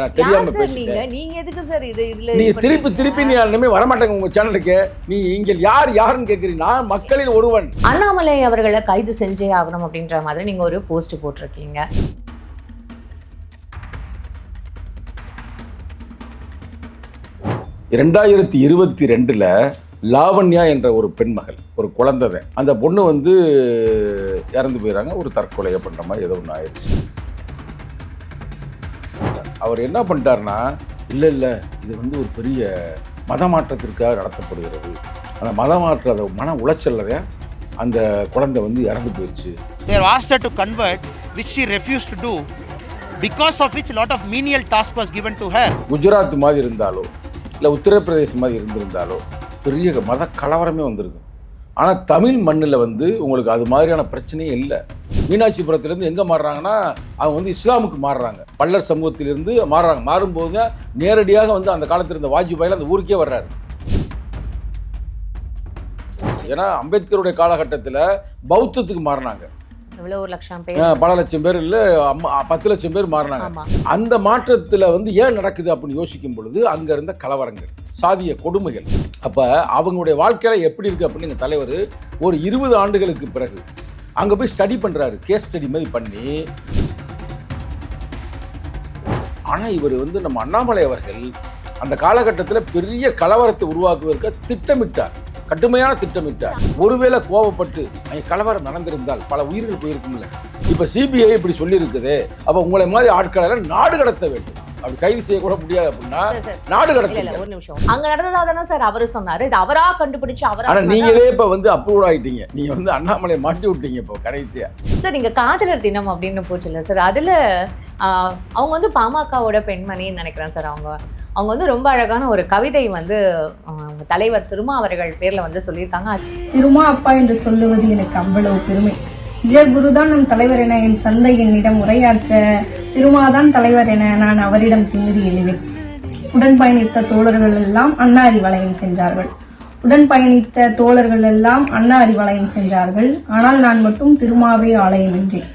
நான் தெரியாம யார் சார் நீங்க பேசிட்டேன். நீங்க? எதுக்கு சார் இது இதுல நீ இது திருப்பி பண்றீங்க? திருப்பி நீ இனிமே வரமாட்டேங்க உங்க சேனலுக்கு நீ இங்க யார் யாருன்னு கேக்குறீங்க? நான் மக்களில் ஒருவன். அண்ணாமலை அவர்களை கைது செஞ்சே ஆகணும் அப்படின்ற மாதிரி நீங்க ஒரு போஸ்ட் போட்டிருக்கீங்க. ரெண்டாயிரத்தி இருபத்தி ரெண்டுல லாவண்யா என்ற ஒரு பெண்மகள் ஒரு குழந்தை. அந்த பொண்ணு வந்து இறந்து போயிறாங்க. ஒரு தற்கொலையை பண்ற மாதிரி ஏதோ ஒன்று ஆயிடுச்சு. அவர் என்ன பண்ணிட்டாருன்னா இல்லை இல்லை இது வந்து ஒரு பெரிய மத மாற்றத்திற்காக நடத்தப்படுகிறது. அந்த மத மாற்ற அந்த மன உளைச்சல்ல தான் அந்த குழந்தை வந்து இறந்து போயிடுச்சு. Her to convert, which she refused to do, because of which a lot of menial task was given to her. Gujarat மாதிரி இருந்தாலோ இல்லை உத்தரப்பிரதேசம் மாதிரி இருந்திருந்தாலோ பெரிய மத கலவரமே வந்திருக்கு. ஆனால் தமிழ் மண்ணில் வந்து உங்களுக்கு அது மாதிரியான பிரச்சனையே இல்லை. மீனாட்சிபுரத்துலேருந்து எங்கே மாறுறாங்கன்னா அவங்க வந்து இஸ்லாமுக்கு மாறுறாங்க. பல்லர் சமூகத்திலிருந்து மாறுறாங்க. மாறும்போது நேரடியாக வந்து அந்த காலத்தில் இருந்த வாஜ்பாயில் அந்த ஊருக்கே வர்றாரு. ஏன்னா அம்பேத்கருடைய காலகட்டத்தில் பௌத்தத்துக்கு மாறினாங்க. இவ்வளவு ஒரு லட்சம் பேர்? பல லட்சம் பேர் இல்லை அம்மா பத்து லட்சம் பேர் மாறினாங்க. அந்த மாற்றத்தில் வந்து ஏன் நடக்குது அப்படின்னு யோசிக்கும் பொழுது அங்கே இருந்த கலவரங்கள் சாதிய கொடுமைகள். அப்போ அவங்களுடைய வாழ்க்கையில எப்படி இருக்குது அப்படின்னு எங்கள் தலைவர் ஒரு இருபது ஆண்டுகளுக்கு பிறகு அங்கே போய் ஸ்டடி பண்ணுறாரு கேஸ் ஸ்டடி மாதிரி பண்ணி. ஆனால் இவர் வந்து நம்ம அண்ணாமலை அவர்கள் அந்த காலகட்டத்தில் பெரிய கலவரத்தை உருவாக்குவதற்கு திட்டமிட்டார். கடுமையான திட்டமிட்டார். ஒருவேளை கோவப்பட்டு அங்கே கலவரம் நடந்திருந்தால் பல உயிர்கள் போயிருக்கும்ல. இப்போ சிபிஐ இப்படி சொல்லியிருக்குதே அப்போ உங்களை மாதிரி ஆட்களை நாடு கடத்த வேண்டும். அப்படி கைது செய்யக்கூட முடியாது அப்படின்னா. நாடு கடத்த ஒரு நிமிஷம். அங்க நடந்ததா தானே சார் அவரு சொன்னாரு. இது அவரா கண்டுபிடிச்சு அவரா ஆனா? நீங்களே இப்ப வந்து அப்ரூவ் ஆயிட்டீங்க. நீங்க வந்து அண்ணாமலையை மாட்டி விட்டீங்க இப்போ கடைசியா. சார் இங்க காதலர் தினம் அப்படின்னு போச்சுல்ல சார். அதுல அவங்க வந்து பாமகவோட பெண்மணின்னு நினைக்கிறேன் சார் அவங்க. அவங்க வந்து ரொம்ப அழகான ஒரு கவிதை வந்து அவங்க தலைவர் திருமா அவர்கள் பேர்ல வந்து சொல்லியிருக்காங்க. திருமா அப்பா என்று சொல்லுவது எனக்கு அவ்வளவு பெருமை. ஜெய குருதான் நம் தலைவர் என என் தந்தை என்னிடம் உரையாற்ற திருமாதான் தலைவர் என நான் அவரிடம் திமிதி எழுவேன் உடன் பயணித்த தோழர்கள் எல்லாம் அண்ணா அறிவாலயம் சென்றார்கள். உடன் பயணித்த தோழர்கள் எல்லாம் அண்ணா அறிவாலயம் சென்றார்கள். ஆனால் நான் மட்டும் திருமாவே ஆலயம் என்றேன்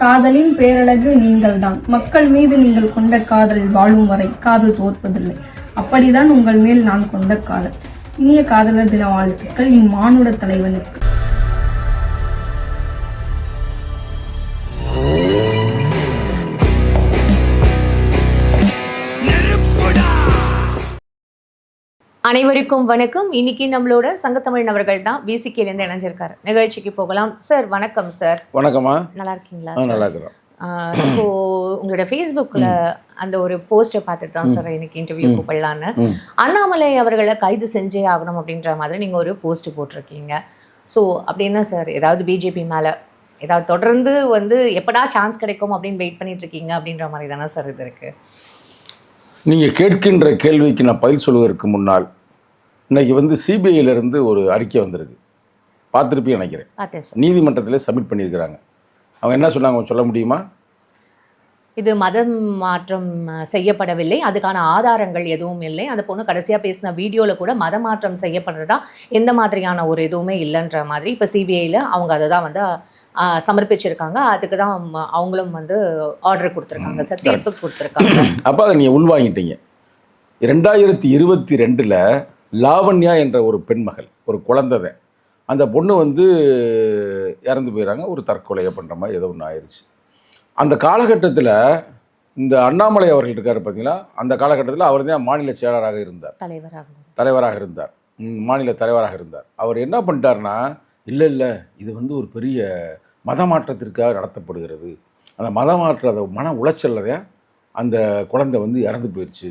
காதலின் பேரழகு நீங்கள்தான். மக்கள் மீது நீங்கள் கொண்ட காதல் வாழும் வரை காதல் தோற்பதில்லை. அப்படிதான் உங்கள் மேல் நான் கொண்ட காதல். இனிய காதலர் தின வாழ்த்துக்கள். இம்மானுட தலைவனுக்கு. அனைவருக்கும் வணக்கம். இன்னைக்கு நம்மளோட சங்கத்தமிழ் அவர்கள் தான் இருந்து இணைஞ்சிருக்காரு. நிகழ்ச்சிக்கு போகலாம். சார் வணக்கம் சார். வணக்கமா நல்லா இருக்கீங்களா நல்லா இருக்கிறோம். இப்போ உங்களோட ஃபேஸ்புக்ல அந்த ஒரு போஸ்டை பார்த்துட்டு தான் சார் இன்னைக்கு இன்டர்வியூ கூப்பிடலான்னு. அண்ணாமலை அவர்களை கைது செஞ்சே ஆகணும் அப்படின்ற மாதிரி நீங்க ஒரு போஸ்ட் போட்டிருக்கீங்க. ஸோ அப்படி என்ன சார்? ஏதாவது பிஜேபி மேல ஏதாவது தொடர்ந்து வந்து எப்படா சான்ஸ் கிடைக்கும் அப்படின்னு வெயிட் பண்ணிட்டு இருக்கீங்க அப்படின்ற மாதிரி தானே சார் இது இருக்கு? நீங்க கேட்கின்ற கேள்விக்கு நான் பதில் சொல்வதற்கு முன்னால் இன்னைக்கு வந்து இருந்து ஒரு அறிக்கை வந்திருக்கு. பார்த்துருப்பீங்க நினைக்கிறேன். நீதிமன்றத்தில் சப்மிட் பண்ணியிருக்கிறாங்க. அவங்க என்ன சொன்னாங்க சொல்ல முடியுமா? இது மதம் மாற்றம் செய்யப்படவில்லை. அதுக்கான ஆதாரங்கள் எதுவும் இல்லை. அந்த பொண்ணு கடைசியா பேசின வீடியோல கூட மத மாற்றம் செய்யப்படுறதா எந்த மாதிரியான ஒரு எதுவுமே இல்லைன்ற மாதிரி இப்போ சிபிஐல அவங்க அதை தான் வந்து சமர்ப்பிச்சிருக்காங்க. அதுக்கு தான் அவங்களும் வந்து ஆர்டர் கொடுத்துருக்காங்க. சார் தீர்ப்பு கொடுத்துருக்காங்க. அப்போ அதை நீங்கள் உள்வாங்கிட்டீங்க. ரெண்டாயிரத்தி இருபத்தி ரெண்டில் லாவண்யா என்ற ஒரு பெண்மகள் ஒரு குழந்தை. அந்த பொண்ணு வந்து இறந்து போயிறாங்க ஒரு தற்கொலையை பண்ணுற மாதிரி ஏதோ ஒன்று ஆயிடுச்சு அந்த காலகட்டத்தில் இந்த அண்ணாமலை அவர்கள் இருக்கார் பார்த்தீங்களா அந்த காலகட்டத்தில் அவர் தான் மாநில செயலராக இருந்தார். தலைவராக இருந்தார். தலைவராக இருந்தார் மாநில தலைவராக இருந்தார். அவர் என்ன பண்ணிட்டாருன்னா இல்லை இல்லை இது வந்து ஒரு பெரிய மத மாற்றத்திற்காக நடத்தப்படுகிறது. அந்த மத மாற்ற அந்த மன உளைச்சல்ல தான் அந்த குழந்தை வந்து இறந்து போயிடுச்சு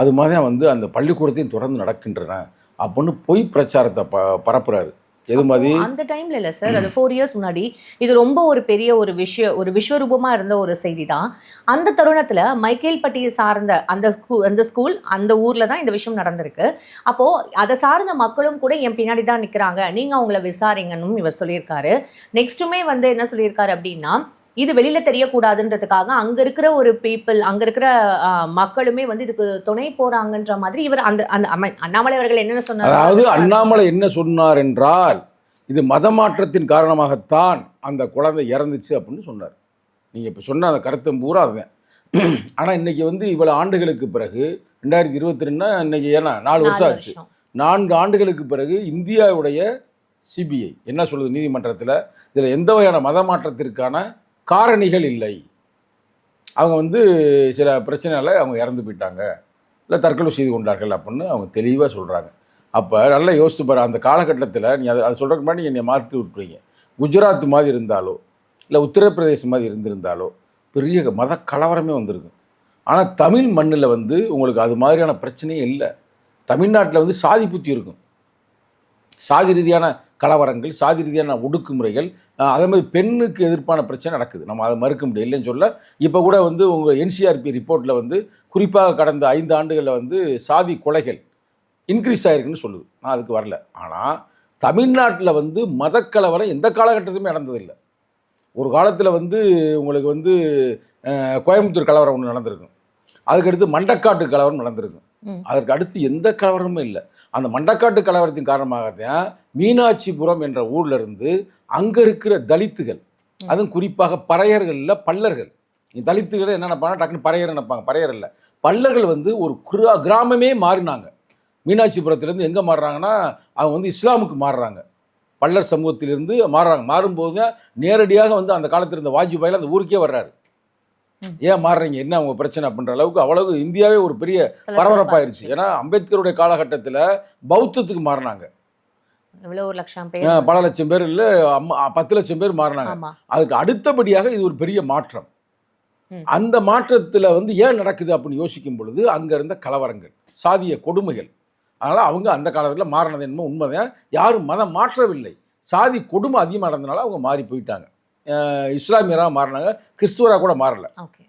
அது மாதிரி தான் வந்து அந்த பள்ளிக்கூடத்தையும் தொடர்ந்து நடக்கின்றன. அப்படின்னு பொய் பிரச்சாரத்தை ப பரப்புறாரு. எது மாதிரி? அந்த டைம்ல இல்ல சார் அது ஃபோர் இயர்ஸ் முன்னாடி. இது ரொம்ப ஒரு பெரிய ஒரு விஷய ஒரு விஸ்வரூபமா இருந்த ஒரு செய்தி தான் அந்த தருணத்துல மைக்கேல்பட்டியை சார்ந்த அந்த ஸ்கூ அந்த ஸ்கூல் அந்த ஊர்ல தான் இந்த விஷயம் நடந்திருக்கு. அப்போ அதை சார்ந்த மக்களும் கூட என் பின்னாடி தான் நிக்கிறாங்க. நீங்க அவங்கள விசாரிங்கன்னு இவர் சொல்லியிருக்காரு. நெக்ஸ்ட்டுமே வந்து என்ன சொல்லியிருக்காரு அப்படின்னா இது வெளியில தெரியக்கூடாதுன்றதுக்காக அங்க இருக்கிற ஒரு பீப்புள் அங்க இருக்கிற மக்களுமே வந்து இதுக்கு துணை போறாங்கன்ற மாதிரி இவர் அந்த அந்த அண்ணாமலை அவர்கள் என்னென்ன அதாவது சொன்னார் அண்ணாமலை என்ன சொன்னார் என்றால் இது மத மாற்றத்தின் காரணமாகத்தான் அந்த குழந்தை இறந்துச்சு அப்படின்னு சொன்னார். நீங்கள் இப்போ சொன்ன அந்த கருத்தம் பூரா அதுதான். ஆனால் இன்னைக்கு வந்து இவ்வளோ ஆண்டுகளுக்கு பிறகு ரெண்டாயிரத்தி இருபத்தி ரெண்டுனா இன்னைக்கு ஏன்னா நாலு வருஷம் ஆச்சு. நான்கு ஆண்டுகளுக்கு பிறகு இந்தியாவுடைய சிபிஐ என்ன சொல்லுது நீதிமன்றத்தில்? இதில் எந்த வகையான மத மாற்றத்திற்கான காரணிகள் இல்லை. அவங்க வந்து சில பிரச்சனையால அவங்க இறந்து போயிட்டாங்க. இல்லை தற்கொலை செய்து கொண்டார்கள் அப்படின்னு அவங்க தெளிவாக சொல்கிறாங்க அப்போ நல்லா யோசித்து பாரு அந்த காலகட்டத்தில் நீ அதை அதை சொல்கிறதுக்கு முன்னாடி என்னை மாற்றி விட்டுருவீங்க. குஜராத் மாதிரி இருந்தாலோ இல்லை உத்தரப்பிரதேசம் மாதிரி இருந்திருந்தாலோ பெரிய மத கலவரமே வந்திருக்கு. ஆனால் தமிழ் மண்ணில் வந்து உங்களுக்கு அது மாதிரியான பிரச்சனையே இல்லை. தமிழ்நாட்டில் வந்து சாதி புத்தி இருக்கும். சாதி ரீதியான கலவரங்கள் சாதி ரீதியான ஒடுக்குமுறைகள் அதே மாதிரி பெண்ணுக்கு எதிர்ப்பான பிரச்சனை நடக்குது. நம்ம அதை மறுக்க முடியும் இல்லைன்னு சொல்ல. இப்போ கூட வந்து உங்கள் என்சிஆர்பி ரிப்போர்ட்டில் வந்து குறிப்பாக கடந்த ஐந்து ஆண்டுகளில் வந்து சாதி கொலைகள் இன்க்ரீஸ் ஆயிருக்குன்னு சொல்லுது. நான் அதுக்கு வரல. ஆனால் தமிழ்நாட்டில் வந்து மதக்கலவரம் எந்த காலகட்டத்திலுமே நடந்ததில்லை. ஒரு காலத்தில் வந்து உங்களுக்கு வந்து கோயம்புத்தூர் கலவரம் ஒன்று நடந்திருக்கும். அதுக்கடுத்து மண்டக்காட்டு கலவரம் நடந்திருக்கும். அதற்கு அடுத்து எந்த கலவரமும் இல்லை. அந்த மண்டக்காட்டு கலவரத்தின் காரணமாகத்தான் மீனாட்சிபுரம் என்ற ஊர்ல இருந்து அங்கே இருக்கிற தலித்துகள் அதுவும் குறிப்பாக பறையர்களில் பல்லர்கள். தலித்துகளை என்ன நினைப்பாங்க டக்குன்னு பறையர் நினைப்பாங்க. பறையர் இல்லை. பல்லர்கள் வந்து ஒரு குரா கிராமமே மாறினாங்க. மீனாட்சிபுரத்துலேருந்து எங்கே மாறுறாங்கன்னா அவங்க வந்து இஸ்லாமுக்கு மாறுறாங்க. பல்லர் சமூகத்திலிருந்து மாறுறாங்க. மாறும்போது நேரடியாக வந்து அந்த காலத்தில் இருந்த வாஜ்பாயில் அந்த ஊருக்கே வர்றாரு. ஏன் மாறுறீங்க? என்ன அவங்க பிரச்சனை அப்படின்ற அளவுக்கு அவ்வளவு இந்தியாவே ஒரு பெரிய பரபரப்பாயிருச்சு. ஏன்னா அம்பேத்கருடைய காலகட்டத்தில் பௌத்தத்துக்கு மாறினாங்க. ஒரு லட்சம் அஹ் பேர். பல லட்சம் பேர் இல்லை பத்து லட்சம் பேர் மாறினாங்க. அதுக்கு அடுத்தபடியாக இது ஒரு பெரிய மாற்றம். அந்த மாற்றத்தில் வந்து ஏன் நடக்குது அப்படின்னு யோசிக்கும் பொழுது அங்கே இருந்த கலவரங்கள் சாதிய கொடுமைகள். அதனால் அவங்க அந்த காலத்தில் மாறினது என்னமோ உண்மைதான். யாரும் மதம் மாற்றவில்லை. சாதி கொடுமை அதிகமாக நடந்தனால அவங்க மாறி போயிட்டாங்க. இஸ்லாமியராக மாறினாங்க கிறிஸ்துவராக கூட மாறல. ஓகே.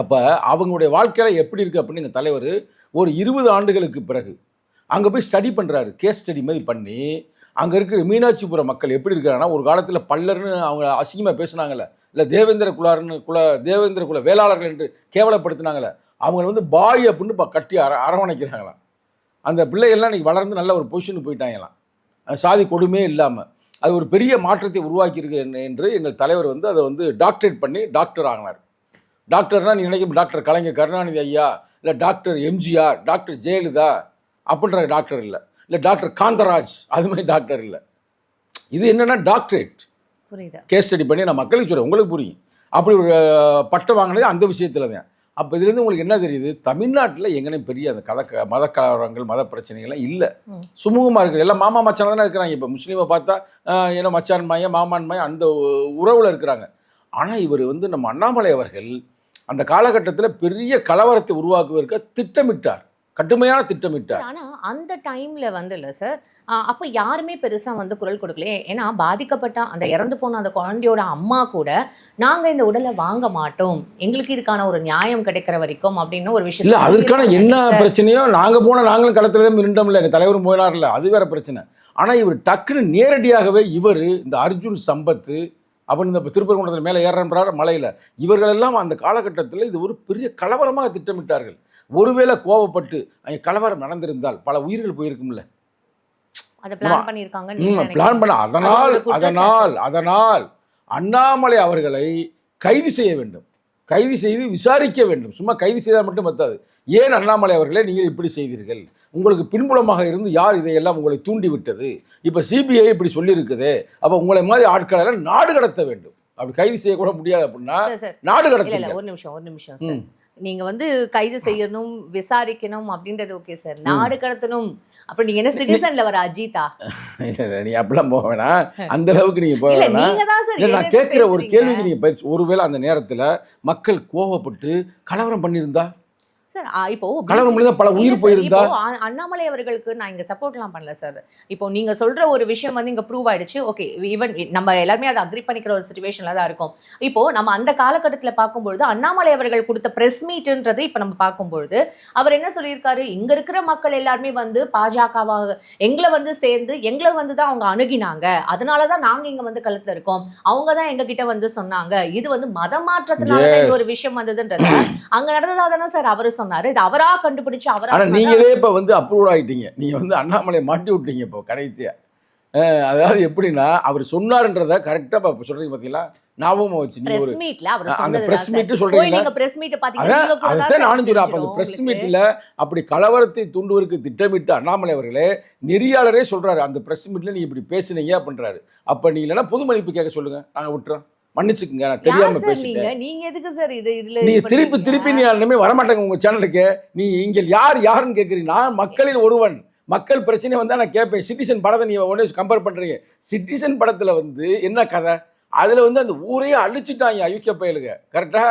அப்போ அவங்களுடைய வாழ்க்கையில எப்படி இருக்குது அப்படின்னு எங்கள் தலைவர் ஒரு இருபது ஆண்டுகளுக்கு பிறகு அங்கே போய் ஸ்டடி பண்ணுறாரு கேஸ் ஸ்டடி மாதிரி பண்ணி அங்கே இருக்கிற மீனாட்சிபுரம் மக்கள் எப்படி இருக்காங்கன்னா ஒரு காலத்தில் பல்லர்னு அவங்க அசிங்கமாக பேசுனாங்கல்ல இல்லை தேவேந்திர குலார்னு குல தேவேந்திர குல வேளாளர்கள் என்று கேவலப்படுத்தினாங்கல்ல அவங்கள வந்து பாய் அப்படின்னு இப்போ கட்டி அர அரவணைக்கிறாங்களாம். அந்த பிள்ளைகள்லாம் இன்னைக்கு வளர்ந்து நல்ல ஒரு பொசிஷனுக்கு போயிட்டாங்களாம். சாதி கொடுமையே இல்லாமல் அது ஒரு பெரிய மாற்றத்தை உருவாக்கியிருக்கு என்று- எங்கள் தலைவர் வந்து அதை வந்து டாக்டரேட் பண்ணி டாக்டர் ஆகினார் டாக்டர்னா நீ நினைக்கும் டாக்டர் கலைஞர் கருணாநிதி ஐயா இல்லை டாக்டர் எம்ஜிஆர் டாக்டர் ஜெயலலிதா அப்படின்ற டாக்டர் இல்லை. இல்லை டாக்டர் காந்தராஜ் அது மாதிரி டாக்டர் இல்லை. இது என்னென்னா டாக்டரேட் புரியுது. கேஸ் ஸ்டடி பண்ணி நான் மக்களுக்கு சொல்கிறேன் உங்களுக்கு புரியும். அப்படி ஒரு பட்டம் வாங்கினது அந்த விஷயத்தில் தான் அப்போ இதுலேருந்து உங்களுக்கு என்ன தெரியுது? தமிழ்நாட்டில் எங்கனே பெரிய அந்த கத மத கலவரங்கள் மத பிரச்சனைகள்லாம் இல்லை. சுமூகமாக இருக்குது எல்லாம் மாமா மச்சான் தானே இருக்கிறாங்க. இப்போ முஸ்லீமை பார்த்தா ஏன்னா மச்சான் மாயன் மாமான் மாயன் அந்த உறவில் இருக்கிறாங்க. ஆனால் இவர் வந்து நம்ம அண்ணாமலை அவர்கள் அந்த காலகட்டத்தில் பெரிய கலவரத்தை உருவாக்குவதற்கு திட்டமிட்டார். கடுமையான திட்டமிட்டார். ஆனா அந்த டைம்ல வந்து இல்ல சார் அப்ப யாருமே பெருசா வந்து குரல் கொடுக்கலையே. ஏன்னா பாதிக்கப்பட்ட அந்த இறந்து போன அந்த குழந்தையோட அம்மா கூட நாங்க இந்த உடலை வாங்க மாட்டோம். எங்களுக்கு இதுக்கான ஒரு நியாயம் கிடைக்கிற வரைக்கும் அப்படின்னு ஒரு விஷயம் இல்ல அதற்கான என்ன பிரச்சனையோ நாங்க போன நாங்களும் களத்துல தான் நின்றோம்ல எங்க தலைவரும் போயினார்ல அது வேற பிரச்சனை. ஆனா இவர் டக்குன்னு நேரடியாகவே இவர் இந்த அர்ஜுன் சம்பத்து அப்படின்னு இந்த திருப்பரங்குன்றத்தில் மேலே ஏறன்றார் மலையில. இவர்கள் எல்லாம் அந்த காலகட்டத்தில் இது ஒரு பெரிய கலவரமாக திட்டமிட்டார்கள். ஒருவேளை கோவப்பட்டு அங்கே கலவரம் நடந்திருந்தால் பல உயிர்கள் போயிருக்கும்ல. பிளான் பண்ண அதனால். அதனால் அதனால் அண்ணாமலை அவர்களை கைது செய்ய வேண்டும். கைது செய்து விசாரிக்க வேண்டும். சும்மா கைது செய்தால் மட்டும் பத்தாது. ஏன் அண்ணாமலை அவர்களே நீங்கள் இப்படி செய்தீர்கள்? உங்களுக்கு பின்புலமாக இருந்து யார் இதையெல்லாம் உங்களை தூண்டி விட்டது இப்போ சிபிஐ இப்படி சொல்லியிருக்குதே. அப்போ உங்களை மாதிரி ஆட்களை எல்லாம் நாடு கடத்த வேண்டும். அப்படி கைது செய்யக்கூட முடியாது அப்படின்னா நாடு கடத்த ஒரு நிமிஷம் ஒரு நிமிஷம் நீங்க வந்து கைது செய்யணும் விசாரிக்கணும் அப்படின்றது ஓகே சார் நாடு கடத்தணும். அப்ப நீங்க என்ன சிட்டிசன்ல வர அஜிதா நீ அப்படிலாம் போக வேணாம். அந்த அளவுக்கு நீங்க போக வேணாம். நான் கேட்குற ஒரு கேள்விக்கு நீங்க பயிற்சி ஒருவேளை அந்த நேரத்துல மக்கள் கோவப்பட்டு கலவரம் பண்ணியிருந்தா? சார் இப்போ பல உயிர் போயிருந்தா? அண்ணாமலை அவர்களுக்கு நான் இங்க சப்போர்ட்லாம் பண்ணல சார். இப்போ நீங்க சொல்ற ஒரு விஷயம் வந்து இங்க ப்ரூவ் ஆயிடுச்சு. ஓகே ஈவன் நம்ம எல்லாருமே அதை அக்ரி பண்ணிக்கிற ஒரு சுச்சுவேஷன்ல தான் இருக்கும். இப்போ நம்ம அந்த காலகட்டத்துல பார்க்கும்பொழுது அண்ணாமலை அவர்கள் கொடுத்த பிரஸ் மீட்ன்றது இப்ப நம்ம பார்க்கும்பொழுது அவர் என்ன சொல்லியிருக்காரு? இங்க இருக்கிற மக்கள் எல்லாருமே வந்து பாஜகவாக எங்களை வந்து சேர்ந்து எங்களை வந்து தான் அவங்க அணுகினாங்க. அதனால தான் நாங்க இங்க வந்து களத்துல இருக்கோம். அவங்க தான் எங்க கிட்ட வந்து சொன்னாங்க. இது வந்து மத மாற்றத்தினால தான் இந்த ஒரு விஷயம் வந்ததுன்றது அங்க நடந்ததா தானே சார் அவரு சொன்னாரு. இது அவரா கண்டுபிடிச்சு அவரா? நீங்களே இப்ப வந்து அப்ரூவ் ஆயிட்டீங்க. நீங்க வந்து அண்ணாமலையை மாட்டி விட்டீங்க இப்போ கடைசியா. அஹ் அதாவது எப்படின்னா அவர் சொன்னார்ன்றத கரெக்டாக இப்போ சொல்கிறீங்க பார்த்தீங்களா ஞாபகமா வச்சு நீ ஒரு பிரஸ் அந்த meet போய் சொல்றீங்களா? நீங்க பிரஸ் மீட் அதான் பாத்தீங்கன்னா அதைத்தான் நானும் சொல்றேன். அப்ப அந்த பிரஸ் மீட்ல அப்படி கலவரத்தை தூண்டுவதற்கு திட்டமிட்டு அண்ணாமலை அவர்களே நெறியாளரே சொல்றாரு அந்த பிரஸ் மீட்ல நீ இப்படி பேசுனீங்க அப்படின்றாரு. அப்ப நீ இல்லைன்னா பொது மன்னிப்பு கேட்க சொல்லுங்க. நாங்க விட்டுறோம். மன்னிச்சுக்குங்க நான் தெரியாம பேசிட்டேன். நீங்க? எதுக்கு சார் இது இதுல நீ திருப்பி? திருப்பி நீ இனிமே வரமாட்டேங்க உங்க சேனலுக்கு. நீ இங்க யார் யாருன்னு கேட்குறீங்க நான் மக்களில் ஒருவன். மக்கள் பிரச்சனை வந்தா நான் கேட்பேன் சிட்டிசன் படத்தை நீ உடனே கம்பேர் பண்றீங்க. சிட்டிசன் படத்துல வந்து என்ன கதை? அதுல வந்து அந்த ஊரையே அழிச்சிட்டாங்க யூகே பயலுங்க கரெக்டா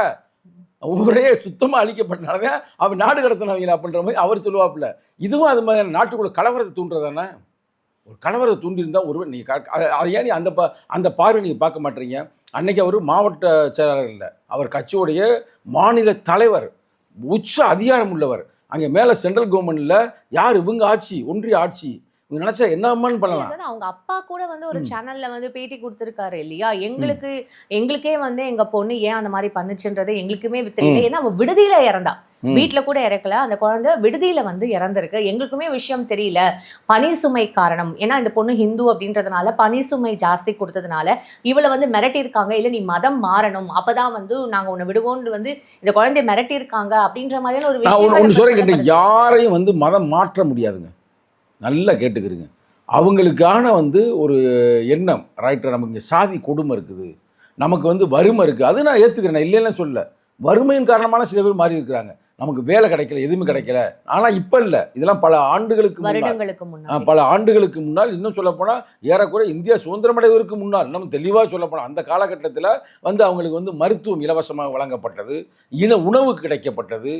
ஊரே சுத்தமா அழிக்கப்பட்டனாலதான் அவன் நாடு கடத்தினவங்க அப்படின்ற மாதிரி அவர் சொல்லுவாப்புல. இதுவும் அது மாதிரி நாட்டுக்குள்ள கலவரத்தை தூண்டுறதானே? ஒரு கலவரத்தை தூண்டியிருந்தா ஒருவன் நீ க- அதை ஏன் அந்த பா அந்த பார்வை நீங்கள் பார்க்க மாட்டீங்க? அன்னைக்கு அவர் மாவட்ட செயலாளர் இல்லை. அவர் கட்சியுடைய மாநில தலைவர் உச்ச அதிகாரம் உள்ளவர். அங்கே மேலே சென்ட்ரல் கவர்மெண்ட்ல யார் இவங்க ஆட்சி ஒன்றிய ஆட்சி? நினைச்சா என்னம்மான்னு இல்ல பண்ணலாம். அவங்க அப்பா கூட வந்து ஒரு. சேனல்ல வந்து பேட்டி கொடுத்திருக்காரு இல்லையா? எங்களுக்கு எங்களுக்கே வந்து எங்க பொண்ணு ஏன் அந்த மாதிரி பண்ணுச்சுன்றது எங்களுக்குமே தெரியல. ஏன்னா அவ விடுதியில இறந்தா. ம். வீட்ல கூட இறக்கல. அந்த குழந்தை விடுதியில வந்து இறந்திருக்கு. எங்களுக்குமே விஷயம் தெரியல. பனி சுமை காரணம். ஏன்னா இந்த பொண்ணு ஹிந்து அப்படின்றதுனால பனி சுமை ஜாஸ்தி கொடுத்ததுனால இவளை வந்து மிரட்டியிருக்காங்க. இல்ல நீ மதம் மாறணும். அப்பதான் வந்து நாங்க உன்னை விடுவோம்னு வந்து இந்த குழந்தைய மிரட்டியிருக்காங்க அப்படின்ற மாதிரியான ஒரு விஷயம் சொல்லப்படுது. யாரையும் வந்து மதம் மாற்ற முடியாதுங்க. நல்லா கேட்டுக்கிறீங்க. அவங்களுக்கான வந்து ஒரு எண்ணம். ரைட்டு நமக்கு சாதி கொடுமை இருக்குது. நமக்கு வந்து வறுமை இருக்குது அது நான் ஏற்றுக்கிறேன் நான் இல்லைன்னு சொல்ல வறுமையின் காரணமான சில பேர் மாறி இருக்கிறாங்க நமக்கு வேலை கிடைக்கல எதுவுமே கிடைக்கல. ஆனால் இப்போ இல்லை. இதெல்லாம் பல ஆண்டுகளுக்கு முன்னாடி வருடங்களுக்கு பல ஆண்டுகளுக்கு முன்னால். இன்னும் சொல்லப்போனால் ஏறக்குறைய இந்தியா சுதந்திரமடைவதற்கு முன்னால் நம்ம தெளிவாக சொல்லப்போனால் அந்த காலகட்டத்தில் வந்து அவங்களுக்கு வந்து மருத்துவம் இலவசமாக வழங்கப்பட்டது. இன உணவு கிடைக்கப்பட்டது.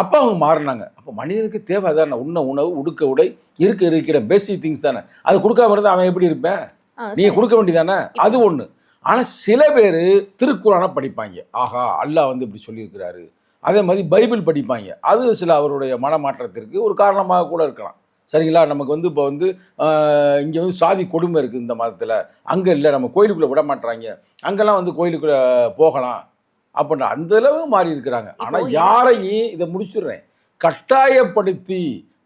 அப்போ அவங்க மாறினாங்க. அப்போ மனிதனுக்கு தேவை அதானே? உண்ண உணவு உடுக்க உடை இருக்க இருக்கிற பேசிக் திங்ஸ் தானே? அது கொடுக்காம இருந்தால் அவன் எப்படி இருப்பேன்? நீங்கள். கொடுக்க வேண்டியதானே? அது ஒன்று ஆனால் சில பேர் திருக்குறானை படிப்பாங்க. ஆஹா அல்லாஹ் வந்து இப்படி சொல்லியிருக்கிறாரு. அதே மாதிரி பைபிள் படிப்பாங்க. அது சில அவருடைய மனமாற்றத்திற்கு ஒரு காரணமாக கூட இருக்கலாம். சரிங்களா? நமக்கு வந்து இப்போ வந்து இங்கே வந்து சாதி கொடுமை இருக்குது இந்த மதத்தில். அங்கே இல்லை நம்ம கோயிலுக்குள்ளே விட மாட்றாங்க. அங்கெல்லாம் வந்து கோயிலுக்குள்ளே போகலாம். அப்படின்ற அந்த அளவு மாறி இருக்கிறாங்க. ஆனால் யாரையும் இதை முடிச்சிடுறேன். கட்டாயப்படுத்தி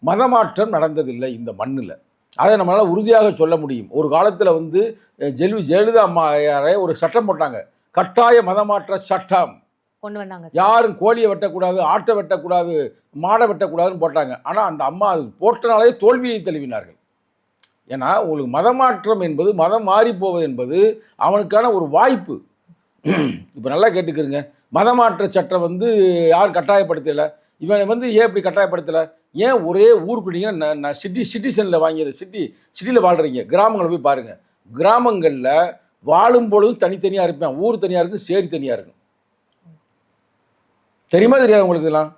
மதமாற்றம் நடந்ததில்லை இந்த மண்ணில். அதை நம்மளால் உறுதியாக சொல்ல முடியும். ஒரு காலத்தில் வந்து ஜெல்வி ஜெயலலிதா அம்மையாரே ஒரு சட்டம் போட்டாங்க. கட்டாய மதமாற்ற சட்டம். கொண்டு வந்தாங்க யாரும் கோழியை வெட்டக்கூடாது ஆட்டை வெட்டக்கூடாது மாடை வெட்டக்கூடாதுன்னு போட்டாங்க. ஆனால் அந்த அம்மா அது போட்டனாலே தோல்வியை தெளிவினார்கள் ஏன்னா உங்களுக்கு மதமாற்றம் என்பது மதம் மாறி போவது என்பது அவனுக்கான ஒரு வாய்ப்பு. இப்போ நல்லா கேட்டுக்கிறங்க. மதமாற்ற சட்டம் வந்து யார் கட்டாயப்படுத்தலை. இவனை வந்து ஏன் இப்படி கட்டாயப்படுத்தலை? ஏன் ஒரே ஊருக்குள்ளீங்க நான் நான் சிட்டி சிட்டிசனில் வாங்கியது சிட்டி சிட்டியில் வாழ்கிறீங்க கிராமங்களை போய் பாருங்கள் கிராமங்களில் வாழும் பொழுதும் தனித்தனியாக இருப்பேன். ஊர் தனியாக இருக்கும் சேரி தனியாக இருக்கும். தெரியுமா தெரியாது உங்களுக்கு இதெல்லாம்?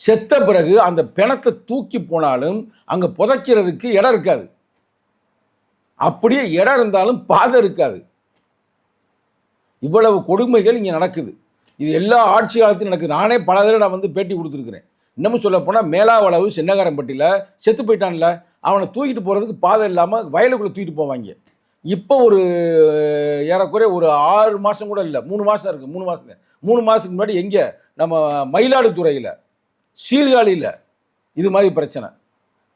செத்த பிறகு அந்த பிணத்தை தூக்கி போனாலும் அங்கே புதைக்கிறதுக்கு இடம் இருக்காது. அப்படியே இடம் இருந்தாலும் பாதை இருக்காது. இவ்வளவு கொடுமைகள் இங்கே நடக்குது. இது எல்லா ஆட்சி காலத்தையும் நடக்குது. நானே பல தடவை நான் வந்து பேட்டி கொடுத்துருக்குறேன். இன்னமும் சொல்ல போனால் மேலாவளவு சின்னகாரம்பட்டியில் செத்து போயிட்டான்ல. அவனை தூக்கிட்டு போகிறதுக்கு பாதை இல்லாமல் வயலுக்குள்ளே தூக்கிட்டு போவாங்க. இப்போ ஒரு ஏறக்குறைய ஒரு ஆறு மாதம் கூட இல்லை. மூணு மாதம் இருக்குது மூணு மாதம் மூணு மாதத்துக்கு முன்னாடி எங்கே நம்ம மயிலாடுதுறையில் சீர்காழியில் இது மாதிரி பிரச்சனை.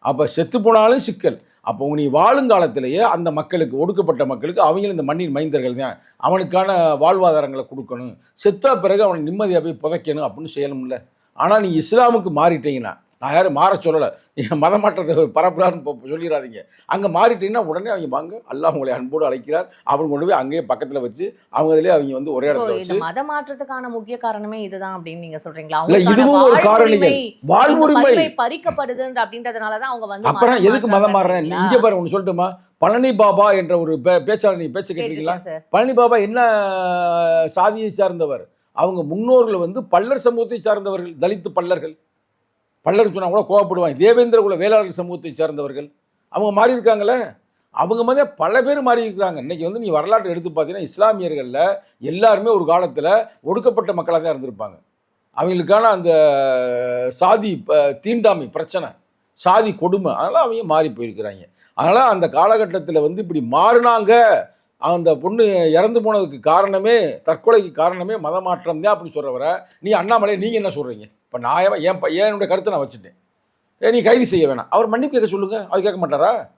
அப்போ செத்து போனாலும் சிக்கல். அப்போ நீ வாழுங்காலத்திலேயே அந்த மக்களுக்கு ஒடுக்கப்பட்ட மக்களுக்கு அவங்களும் இந்த மண்ணின் மைந்தர்கள் தான். அவனுக்கான வாழ்வாதாரங்களை கொடுக்கணும். செத்தா பிறகு அவனை நிம்மதியாக போய் புதைக்கணும் அப்படின்னு செய்யணும்ல. ஆனால் நீ இஸ்லாமுக்கு மாறிட்டீங்கன்னா நான் யாரும் மாற சொல்லலை. என் மத மாற்றத்தை பரப்புறான்னு சொல்லிடாதீங்க அங்கே மாறிட்டீங்கன்னா உடனே அவங்க வாங்க. அல்லாஹ் உங்களை அன்போடு அழைக்கிறார். அப்படின்னு கொண்டு போய் அங்கேயே பக்கத்தில் வச்சு அவங்க இதுலேயே அவங்க வந்து ஒரே இடத்துல வச்சு மத மாற்றத்துக்கான முக்கிய காரணமே இதுதான் அப்படின்னு நீங்க சொல்றீங்களா? அவங்களுக்கான இதுவும் ஒரு காரணிகள். வாழ்வுரிமை, பறிக்கப்படுதுன்ற அப்படின்றதுனாலதான் அவங்க வந்து அப்புறம் எதுக்கு மதம் மாறுறேன்? இங்கே பாரு ஒன்று சொல்லட்டுமா? பழனி பாபா என்ற ஒரு பே- பேச்சாளர் நீ பேச்சு கேட்டீங்களா பழனி பாபா என்ன சாதியை சார்ந்தவர்? அவங்க முன்னோர்கள் வந்து பல்லர் சமூகத்தை சார்ந்தவர்கள் தலித்து பல்லர்கள். பல்லர்னு சொன்னால் கூட கோவப்படுவாங்க. தேவேந்திர குல வேளாளர் சமூகத்தை சேர்ந்தவர்கள். அவங்க மாறி இருக்காங்களே அவங்க மாதிரி பல பேர் மாறி இருக்கிறாங்க இன்றைக்கி வந்து நீ வரலாற்றை எடுத்து பார்த்தீங்கன்னா இஸ்லாமியர்களில் எல்லாருமே ஒரு காலத்தில் ஒடுக்கப்பட்ட மக்களாக தான் இருந்திருப்பாங்க. அவங்களுக்கான அந்த சாதி ப- தீண்டாமை பிரச்சனை சாதி கொடுமை அதனால் அவங்க மாறி போயிருக்கிறாங்க. அதனால் அந்த காலகட்டத்தில் வந்து இப்படி மாறினாங்க. அந்த பொண்ணு இறந்து போனதுக்கு காரணமே தற்கொலைக்கு காரணமே மதமாற்றம் தான் அப்படின்னு சொல்கிறவரை நீ அண்ணாமலை நீங்கள் என்ன சொல்கிறீங்க இப்போ நான் ஏன் ப- என்னுடைய கருத்தை நான் வச்சுட்டேன்? ஏ நீ கைது செய்ய வேணாம். அவர் மன்னிப்பு கேட்க சொல்லுங்கள் அது கேட்க மாட்டாரா?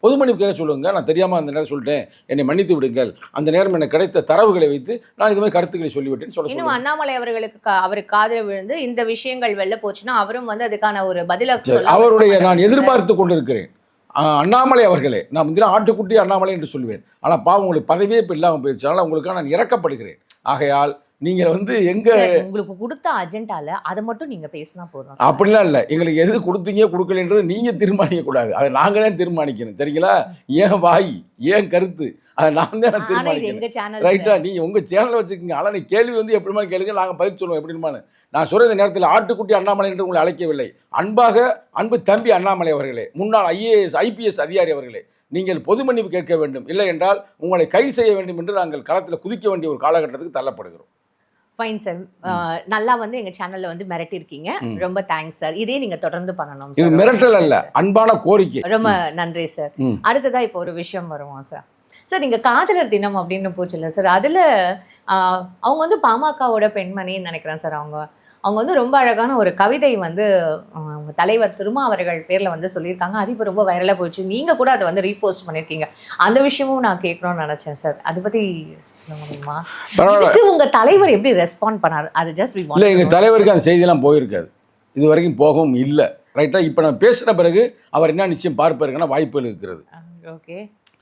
பொது மன்னிப்பு கேட்க சொல்லுங்க. நான் தெரியாமல் அந்த நேரம் சொல்லிட்டேன். என்னை மன்னித்து விடுங்கள். அந்த நேரம் எனக்கு கிடைத்த தரவுகளை வைத்து நான் இது மாதிரி கருத்துக்களை சொல்லிவிட்டேன்னு சொல்ல இன்னும். அண்ணாமலை அவர்களுக்கு அவருக்கு காதுல விழுந்து இந்த விஷயங்கள் வெளில போச்சுன்னா அவரும் வந்து அதுக்கான ஒரு பதில சரி, சொல்ல அவருடைய நான்? எதிர்பார்த்து கொண்டிருக்கிறேன். அண்ணாமலை அவர்களே நான் வந்து ஆட்டுக்குட்டி அண்ணாமலை என்று சொல்லுவேன். ஆனால் பாவம் உங்களுக்கு பதவியே இப்போ இல்லாமல் போயிடுச்சு. அதனால் உங்களுக்காக நான் இறக்கப்படுகிறேன். ஆகையால் நீங்கள் வந்து எங்க உங்களுக்கு கொடுத்த அஜெண்டால அதை மட்டும் நீங்க பேசினா போதும். அப்படிலாம் இல்லை. எங்களுக்கு எது கொடுத்தீங்க கொடுக்கலன்றது நீங்கள் தீர்மானிக்க கூடாது. அதை நாங்கள் தான் தீர்மானிக்கணும். சரிங்களா? ஏன் வாய் ஏன் கருத்து? அதை நான் தான் சேனல் ரைட்டா நீ உங்க சேனலை வச்சுக்கோங்க. ஆனால் நீ கேள்வி வந்து எப்படிமா கேளுங்க? நாங்கள் பதில் சொல்லுவோம் எப்படிமான்னு நான் சொல்ற இந்த நேரத்தில் ஆட்டுக்குட்டி அண்ணாமலை என்று உங்களை அழைக்கவில்லை. அன்பாக அன்பு தம்பி அண்ணாமலை அவர்களே முன்னாள் ஐஏஎஸ் ஐபிஎஸ் அதிகாரி அவர்களே நீங்கள் பொது மன்னிப்பு கேட்க வேண்டும். இல்லை என்றால் உங்களை கைது செய்ய வேண்டும் என்று நாங்கள் களத்தில் குதிக்க வேண்டிய ஒரு காலகட்டத்துக்கு தள்ளப்படுகிறோம். ஃபைன் சார் நல்லா வந்து எங்க சேனல்ல வந்து மிரட்டி இருக்கீங்க ம். ரொம்ப தேங்க்ஸ் சார் இதே நீங்க தொடர்ந்து பண்ணணும் இது மிரட்டல் அல்ல அன்பான கோரிக்கை. ரொம்ப நன்றி சார். அடுத்ததா இப்போ ஒரு விஷயம் வருவோம் சார் சார் நீங்க காதலர் தினம் அப்படின்னு போச்சுல்ல சார் அதுல அவங்க வந்து பாமகவோட பெண்மணின்னு நினைக்கிறேன் சார் அவங்க. அவங்க வந்து ரொம்ப அழகான ஒரு கவிதை வந்து அவங்க தலைவர் திருமா அவர்கள் பேர்ல வந்து சொல்லியிருக்காங்க. அது இப்போ ரொம்ப வைரலாக போச்சு. நீங்க கூட அதை வந்து ரீபோஸ்ட் பண்ணியிருக்கீங்க அந்த விஷயமும் நான் கேட்கணும்னு நினைச்சேன் சார். அதை பத்தி சொல்ல முடியுமா? பரவாயில்ல. இதுக்கு உங்க தலைவர் எப்படி ரெஸ்பாண்ட் பண்ணாரு? அது ஜஸ்ட் இல்லை எங்கள் தலைவருக்கு அந்த செய்தியெல்லாம் போயிருக்காது. இது வரைக்கும் போகவும் இல்லை. ரைட்டா இப்போ நான் பேசின பிறகு அவர் என்ன நிச்சயம் பார்ப்பதற்கான வாய்ப்புகள் இருக்கிறது. ஓகே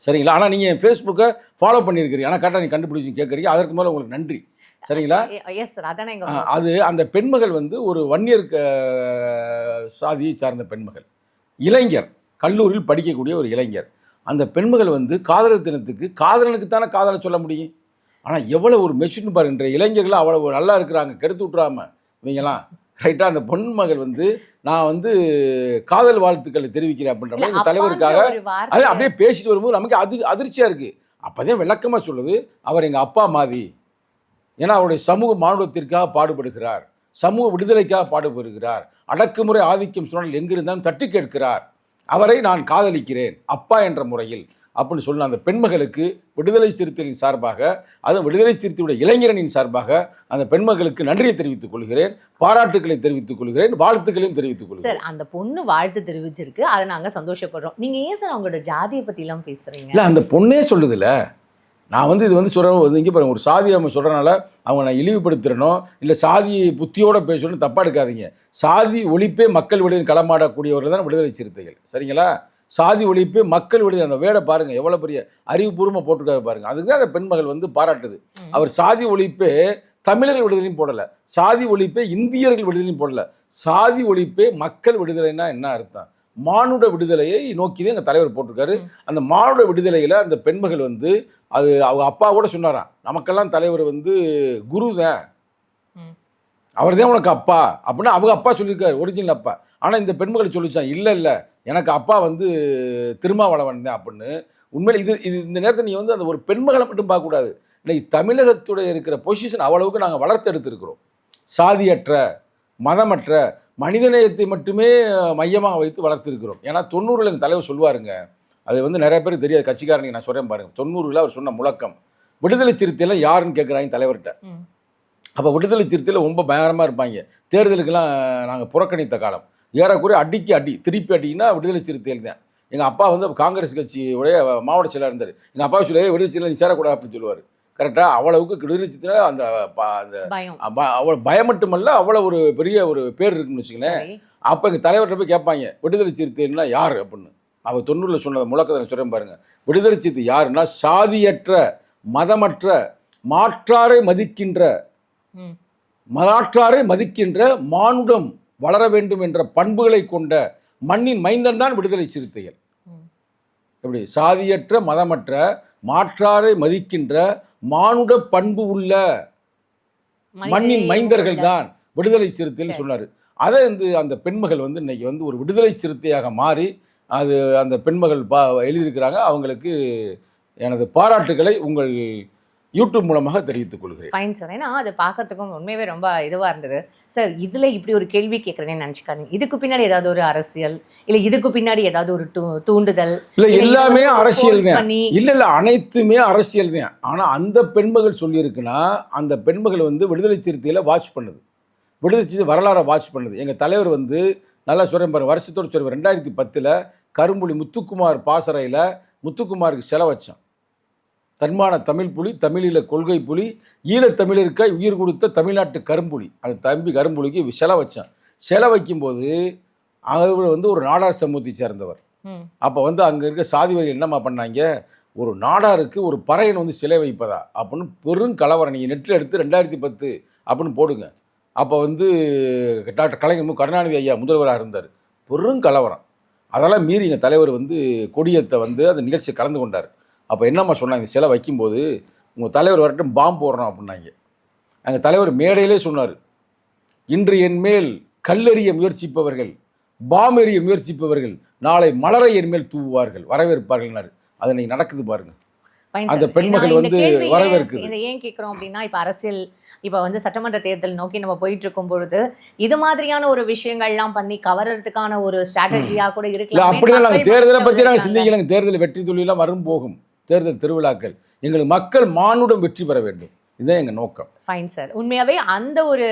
சரிங்களா? ஆனால் நீங்கள் ஃபேஸ்புக்கை ஃபாலோ பண்ணியிருக்கிறீங்க. ஆனால் கரெக்டாக நீங்கள் கண்டுபிடிச்சி கேட்குறீங்க. அதற்கு மேலே உங்களுக்கு நன்றி. சரிங்களா? எஸ் சார் அதானே அது அந்த பெண்மகள் வந்து ஒரு வன்னியர் சாதியை சார்ந்த பெண்மகள். இளைஞர். கல்லூரியில் படிக்கக்கூடிய ஒரு இளைஞர். அந்த பெண்மகள் வந்து காதலர் தினத்துக்கு காதலனுக்கு தானே காதலை சொல்ல முடியும்? ஆனால் எவ்வளோ ஒரு மெச்சூர்னு பாரு. இன்றைய இளைஞர்கள் அவ்வளோ நல்லா இருக்கிறாங்க. கெடுத்து விட்றாம இவங்கெல்லாம் ரைட்டாக அந்த பொன்மகள் வந்து நான் வந்து காதல் வாழ்த்துக்களை தெரிவிக்கிறேன் அப்படின்ற மாதிரி இந்த தலைவருக்காக அது அப்படியே பேசிட்டு வரும்போது நமக்கு அதிர் அதிர்ச்சியாக இருக்குது அப்போதான் விளக்கமாக சொல்லுது அவர் எங்கள் அப்பா மாதிரி. ஏன்னா அவருடைய சமூக மானுடத்திற்காக பாடுபடுகிறார். சமூக விடுதலைக்காக பாடுபடுகிறார். அடக்குமுறை ஆதிக்கம் சூழல் எங்கிருந்தாலும் தட்டி கேட்கிறார். அவரை நான் காதலிக்கிறேன் அப்பா என்ற முறையில். அப்படின்னு சொன்ன அந்த பெண்மகளுக்கு விடுதலை சிறுத்தைகளின் சார்பாக அதுவும் விடுதலை சிறுத்தையுடைய இளைஞரனின் சார்பாக அந்த பெண்மகளுக்கு நன்றியை தெரிவித்துக் கொள்கிறேன் பாராட்டுக்களை தெரிவித்துக் கொள்கிறேன் வாழ்த்துக்களையும் தெரிவித்துக் கொள்கிறேன். சார் அந்த பொண்ணு வாழ்த்து தெரிவிச்சிருக்கு. அதை நாங்க சந்தோஷப்படுறோம். நீங்க ஏன் சார் அவங்களோட ஜாதியை பத்தி எல்லாம் பேசுறீங்க? இல்லை அந்த பொண்ணே சொல்லுதுல்ல. நான் வந்து இது வந்து சொல்கிற வந்து இங்கே பாருங்க ஒரு சாதியை அவங்க சொல்கிறனால அவங்க நான் இழிவுபடுத்துறனோ இல்லை சாதியை புத்தியோட பேசணும் தப்பாக எடுக்காதீங்க. சாதி ஒழிப்பே மக்கள் விடுதலை களமாடக்கூடியவர்கள் தான் விடுதலை சிறுத்தைகள். சரிங்களா? சாதி ஒழிப்பே மக்கள் விடுதலை அந்த வேடை பாருங்கள் எவ்வளோ பெரிய அறிவுபூர்வமாக போட்டிருக்காரு பாருங்க. அதுக்கு அந்த பெண்மகள் வந்து பாராட்டுது. அவர் சாதி ஒழிப்பே தமிழர்கள் விடுதலையும் போடலை. சாதி ஒழிப்பே இந்தியர்கள் விடுதலையும் போடலை. சாதி ஒழிப்பே மக்கள் விடுதலைன்னா என்ன அர்த்தம்? மானுட விடுதலையை நோக்கி தான் எங்கள் தலைவர் போட்டிருக்காரு. அந்த மானுட விடுதலையில் அந்த பெண்மகள் வந்து அது அவங்க அப்பா கூட சொன்னாராம். நமக்கெல்லாம் தலைவர் வந்து குரு தான். அவர் தான் உனக்கு அப்பா. அப்படின்னு அவங்க அப்பா சொல்லியிருக்காரு ஒரிஜினல் அப்பா. ஆனால் இந்த பெண்மகள் சொல்லிச்சான் இல்லை இல்லை. எனக்கு அப்பா வந்து திருமாவளவன் தான் அப்படின்னு. உண்மையில இது இது இந்த நேரத்தில் நீ வந்து அந்த ஒரு பெண்மகளை மட்டும் பார்க்கக்கூடாது இன்னைக்கு தமிழகத்துடைய இருக்கிற பொசிஷன் அவ்வளவுக்கு நாங்கள் வளர்த்து எடுத்திருக்கிறோம். சாதியற்ற மதமற்ற மனிதநேயத்தை மட்டுமே மையமாக வைத்து வளர்த்திருக்கிறோம். ஏன்னா தொண்ணூறில் எங்கள் தலைவர் சொல்லுவாருங்க. அது வந்து நிறைய பேருக்கு தெரியாது. கட்சிக்காரனுக்கு நான் சொல்கிறேன் பாருங்க. தொண்ணூறில் அவர் சொன்ன முழக்கம். விடுதலை சிறுத்தையெல்லாம் யாருன்னு கேட்குறாங்க தலைவர்கிட்ட. அப்போ விடுதலை சிறுத்தையில் ரொம்ப பயங்கரமாக இருப்பாங்க. தேர்தலுக்கெல்லாம் நாங்கள் புறக்கணித்த காலம். ஏறக்குறைய அடிக்கு அடி திருப்பி அடின்னா விடுதலை சிறுத்தைகள் தான். எங்கள் அப்பா வந்து காங்கிரஸ் கட்சியுடைய மாவட்ட செயலாளர் இருந்தார். எங்கள் அப்பா சொல்லி "ஏய், விடுதலை சிறுத்தையில் நீ சேரக்கூடாது அப்படின்னு சொல்லுவார். கரெக்டாக அவ்வளவுக்கு விடுதலை சிறுத்தையில் அந்த அந்த அவ்வளோ பயம் மட்டுமல்ல அவ்வளோ ஒரு பெரிய ஒரு பேர் இருக்குன்னு வச்சுக்கங்களேன். சரி. அப்போ எங்கள் தலைவர்கிட்ட போய் கேட்பாங்க விடுதலை சிறுத்தைன்னா யார்? அப்படின்னு. அவர் தொண்ணூறில் சொன்ன முழக்கத்தை சொல்கிறேன் பாருங்க. விடுதலை சிறுத்தை யாருன்னா சாதியற்ற மதமற்ற மாற்றாரை மதிக்கின்ற ம். மாற்றாரை மதிக்கின்ற மானுடம் வளர வேண்டும் என்ற பண்புகளை கொண்ட மண்ணின் மைந்தன் தான் விடுதலை சிறுத்தைகள். எப்படி? சாதியற்ற மதமற்ற மாற்றாரை மதிக்கின்ற மானுட பண்பு உள்ள மண்ணின் மைந்தர்கள் தான் விடுதலை சிறுத்தைன்னு. சொன்னார். அதை வந்து அந்த பெண்மகள் வந்து இன்னைக்கு வந்து ஒரு விடுதலை சிறுத்தையாக மாறி அது அந்த பெண்மகள் பா எழுதியிருக்கிறாங்க. அவங்களுக்கு எனது பாராட்டுகளை உங்கள் யூடியூப் மூலமாக தெரிவித்துக் கொள்கிறேன். ஃபைன் சார் ஏன்னா அது பார்க்கறதுக்கும் உண்மையாவே ரொம்ப இதுவா இருந்தது. சார் இதுல இப்படி ஒரு கேள்வி கேட்குறேன்னு நினச்சிக்காதீங்க. இதுக்கு பின்னாடி ஏதாவது ஒரு அரசியல் இல்ல இதுக்கு பின்னாடி ஏதாவது ஒரு தூ- தூண்டுதல் இல்லை எல்லாமே அரசியல் தான். இல்லை இல்லை அனைத்துமே அரசியல் தான். ஆனால் அந்த பெண்மகள் சொல்லியிருக்குன்னா அந்த பெண்மகள் வந்து விடுதலை சிறுத்தையில் வாட்ச் பண்ணுது. விடுதலை சிறுத்தை வரலாறை வாட்ச் பண்ணுது. எங்கள் தலைவர் வந்து நல்லா சொல்கிறேன் பாருங்க. வருஷத்தோடு சொல்லுவேன் ரெண்டாயிரத்தி பத்தில் கரும்புலி முத்துக்குமார் பாசறையில் முத்துக்குமாருக்கு செலவு வச்சான். தன்மான தமிழ் புலி தமிழீழ கொள்கை புலி ஈழத்தமிழருக்காய் உயிர் கொடுத்த தமிழ்நாட்டு கரும்புலி. அந்த தம்பி கரும்புலிக்கு செலவு வச்சான். செலை வைக்கும்போது அவர் வந்து ஒரு நாடார் சமூகத்தை சேர்ந்தவர். அப்போ வந்து அங்கே இருக்க சாதிவரி என்னம்மா பண்ணாங்க? ஒரு நாடாருக்கு ஒரு பறையன் வந்து சிலை வைப்பதா? அப்படின்னு பெரும் கலவரம். நீங்கள் நெட்டில் எடுத்து ரெண்டாயிரத்தி பத்து அப்படின்னு போடுங்க. அப்போ வந்து டாக்டர் கலைஞர் மு. கருணாநிதி ஐயா முதல்வராக இருந்தார். பெரும் கலவரம். அதெல்லாம் மீறி எங்கள் தலைவர் வந்து கொடியத்தை வந்து அந்த நிகழ்ச்சியை கலந்து கொண்டார். அப்போ என்னம்மா சொன்னாங்க சிலை வைக்கும்போது உங்கள் தலைவர் வரட்டும் பாம்பு போடுறோம் அப்படின்னாங்க. எங்கள் தலைவர் மேடையிலே சொன்னார் இன்று என் மேல் கல்லெறிய முயற்சிப்பவர்கள் பாம் எறிய முயற்சிப்பவர்கள் நாளை மலரை என் மேல் தூவுவார்கள் வரவேற்பார்கள்னாரு அது இன்னைக்கு நடக்குது பாருங்க. அந்த. பெண்மகள் வந்து வரவேற்குது. இதை ஏன் கேட்குறோம் அப்படின்னா இப்போ அரசியல் இப்போ வந்து சட்டமன்ற தேர்தல் நோக்கி நம்ம போயிட்டு இருக்கும் பொழுது இது மாதிரியான ஒரு விஷயங்கள்லாம் பண்ணி கவர்றதுக்கான ஒரு ஸ்ட்ராட்டஜியா கூட இருக்கலாம். நாங்கள் தேர்தலை பற்றி நாங்கள் சிந்திக்கலைங்க தேர்தல் வெற்றி தொழிலாம் வரும் போகும் தேர்தல் திருவிழாக்கள். எங்களுக்கு மக்கள் மானுடம் வெற்றி பெற வேண்டும். இதுதான் எங்கள் நோக்கம். ஃபைன் சார் உண்மையாவே அந்த ஒரு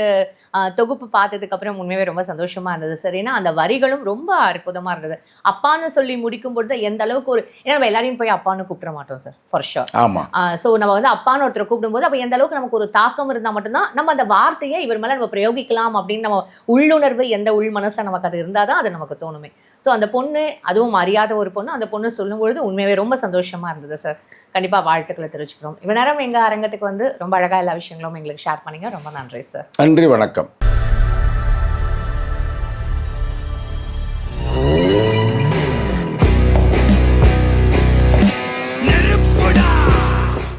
தொகுப்பு பார்த்ததுக்கு அப்புறம் உண்மையாவே ரொம்ப சந்தோஷமா இருந்தது சார் ஏன்னா அந்த வரிகளும் ரொம்ப அற்புதமா இருந்தது. அப்பான்னு சொல்லி முடிக்கும் பொழுது எந்த அளவுக்கு ஒரு ஏன்னா நம்ம எல்லாரையும் போய் அப்பான்னு கூப்பிட மாட்டோம் சார் ஃபார் ஷோர் ஆமாம் ஸோ நம்ம வந்து அப்பான்னு ஒருத்தர் கூப்பிடும்போது அப்போ எந்த அளவுக்கு நமக்கு ஒரு தாக்கம் இருந்தால் மட்டும்தான் நம்ம அந்த வார்த்தையை இவர் மேலே நம்ம பிரயோகிக்கலாம் அப்படின்னு நம்ம உள்ளுணர்வு எந்த உள் மனசில் நமக்கு அது இருந்தால் தான் அது நமக்கு தோணுமே. ஸோ அந்த பொண்ணு அதுவும் அறியாத ஒரு பொண்ணு அந்த பொண்ணு சொல்லும்பொழுது உண்மையாகவே ரொம்ப சந்தோஷமா இருந்தது சார் கண்டிப்பாக வாழ்த்துக்களை தெரிவிச்சுக்கிறோம். இவ்வளோ நேரம் எங்கள் அரங்கத்துக்கு வந்து ரொம்ப அழகாக எல்லா விஷயங்களும் எங்களுக்கு ஷேர் பண்ணீங்க. ரொம்ப நன்றி சார். நன்றி வணக்கம்.